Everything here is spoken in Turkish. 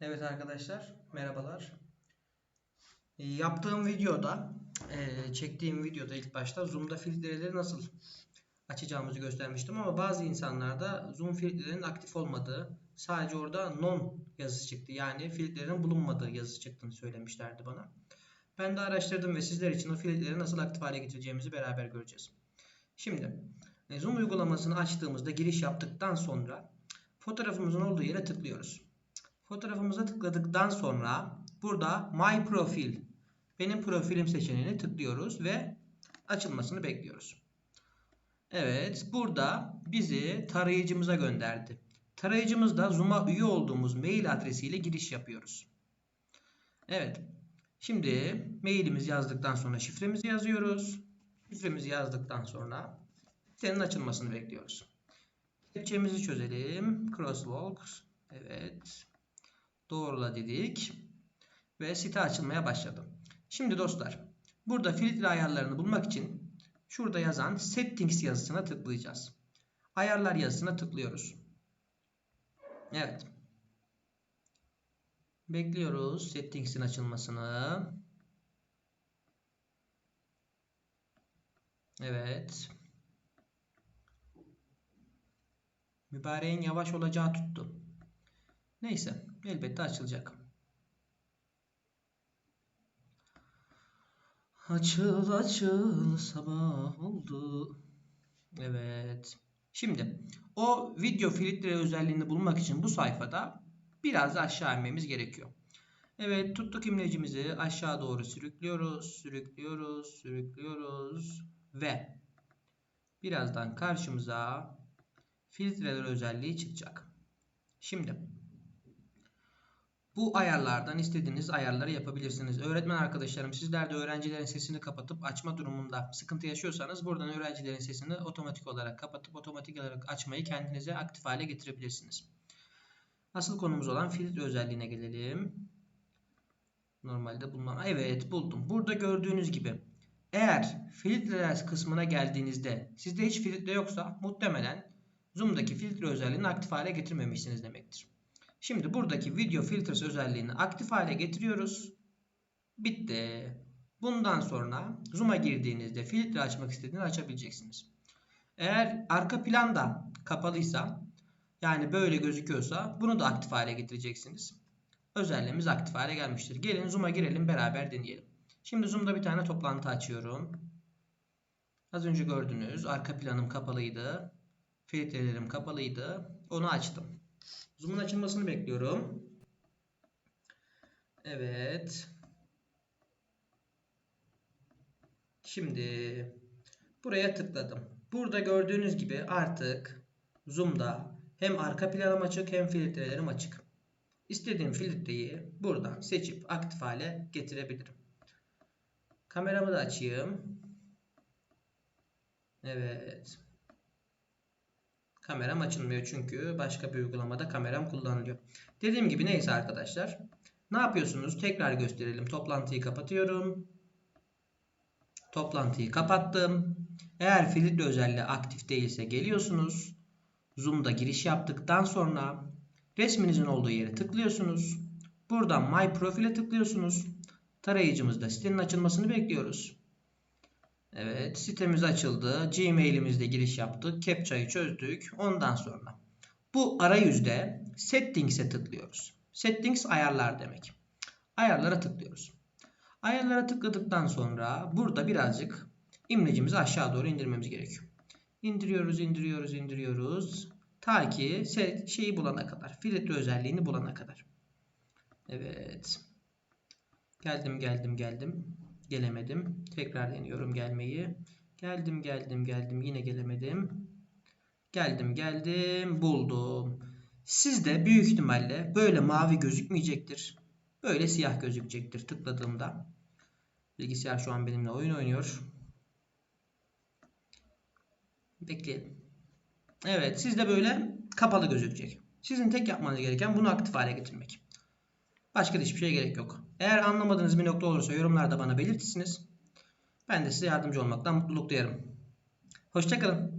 Evet arkadaşlar, merhabalar. Ee, Yaptığım videoda, e, çektiğim videoda ilk başta Zoom'da filtreleri nasıl açacağımızı göstermiştim ama bazı insanlarda Zoom filtrelerinin aktif olmadığı, sadece orada non yazısı çıktı. Yani filtrelerin bulunmadığı yazısı çıktığını söylemişlerdi bana. Ben de araştırdım ve sizler için o filtreleri nasıl aktif hale getireceğimizi beraber göreceğiz. Şimdi e, Zoom uygulamasını açtığımızda giriş yaptıktan sonra fotoğrafımızın olduğu yere tıklıyoruz. Fotoğrafımıza tıkladıktan sonra burada My Profil benim profilim seçeneğini tıklıyoruz ve açılmasını bekliyoruz. Evet burada bizi tarayıcımıza gönderdi. Tarayıcımızda Zoom'a üye olduğumuz mail adresiyle giriş yapıyoruz. Evet. Şimdi mailimizi yazdıktan sonra şifremizi yazıyoruz. Şifremizi yazdıktan sonra sitenin açılmasını bekliyoruz. Kepçemizi çözelim. Crosswalk. Evet. Doğrula dedik. Ve site açılmaya başladı. Şimdi dostlar burada filtre ayarlarını bulmak için şurada yazan settings yazısına tıklayacağız. Ayarlar yazısına tıklıyoruz. Evet. Bekliyoruz settings'in açılmasını. Evet. Mübareğin yavaş olacağı tuttu. Neyse elbette açılacak. Açıl açıl sabah oldu. Evet. Şimdi o video filtre özelliğini bulmak için bu sayfada biraz aşağı inmemiz gerekiyor. Evet tuttuk imlecimizi aşağı doğru sürüklüyoruz, sürüklüyoruz, sürüklüyoruz ve birazdan karşımıza filtreler özelliği çıkacak. Şimdi bu ayarlardan istediğiniz ayarları yapabilirsiniz. Öğretmen arkadaşlarım sizler de öğrencilerin sesini kapatıp açma durumunda sıkıntı yaşıyorsanız buradan öğrencilerin sesini otomatik olarak kapatıp otomatik olarak açmayı kendinize aktif hale getirebilirsiniz. Asıl konumuz olan filtre özelliğine gelelim. Normalde bulunan evet buldum. Burada gördüğünüz gibi eğer filtreler kısmına geldiğinizde sizde hiç filtre yoksa muhtemelen Zoom'daki filtre özelliğini aktif hale getirmemişsiniz demektir. Şimdi buradaki video filtresi özelliğini aktif hale getiriyoruz. Bitti. Bundan sonra Zoom'a girdiğinizde filtre açmak istediğini açabileceksiniz. Eğer arka planda kapalıysa yani böyle gözüküyorsa bunu da aktif hale getireceksiniz. Özelliğimiz aktif hale gelmiştir. Gelin Zoom'a girelim beraber deneyelim. Şimdi Zoom'da bir tane toplantı açıyorum. Az önce gördünüz arka planım kapalıydı. Filtrelerim kapalıydı. Onu açtım. Zoom'un açılmasını bekliyorum. Evet. Şimdi buraya tıkladım. Burada gördüğünüz gibi artık Zoom'da hem arka planım açık hem filtrelerim açık. İstediğim filtreyi buradan seçip aktif hale getirebilirim. Kameramı da açayım. Evet. Kameram açılmıyor çünkü başka bir uygulamada kameram kullanılıyor. Dediğim gibi neyse arkadaşlar. Ne yapıyorsunuz? Tekrar gösterelim. Toplantıyı kapatıyorum. Toplantıyı kapattım. Eğer filtre özelliği aktif değilse geliyorsunuz. Zoom'da giriş yaptıktan sonra resminizin olduğu yere tıklıyorsunuz. Buradan My Profil'e tıklıyorsunuz. Tarayıcımızda sitenin açılmasını bekliyoruz. Evet sitemiz açıldı. Gmail'imizde giriş yaptık. CAPTCHA'yı çözdük. Ondan sonra bu arayüzde Settings'e tıklıyoruz. Settings ayarlar demek. Ayarlara tıklıyoruz. Ayarlara tıkladıktan sonra burada birazcık imlecimizi aşağı doğru indirmemiz gerekiyor. İndiriyoruz, indiriyoruz, indiriyoruz. Ta ki şeyi bulana kadar. Filtre özelliğini bulana kadar. Evet. Geldim, geldim, geldim. Gelemedim. Tekrar deniyorum gelmeyi. Geldim geldim geldim yine gelemedim. Geldim geldim buldum. Sizde büyük ihtimalle böyle mavi gözükmeyecektir. Böyle siyah gözükecektir tıkladığımda. Bilgisayar şu an benimle oyun oynuyor. Bekleyelim. Evet sizde böyle kapalı gözükecek. Sizin tek yapmanız gereken bunu aktif hale getirmek. Başka da hiçbir şeye gerek yok. Eğer anlamadığınız bir nokta olursa yorumlarda bana belirtirsiniz. Ben de size yardımcı olmaktan mutluluk duyarım. Hoşçakalın.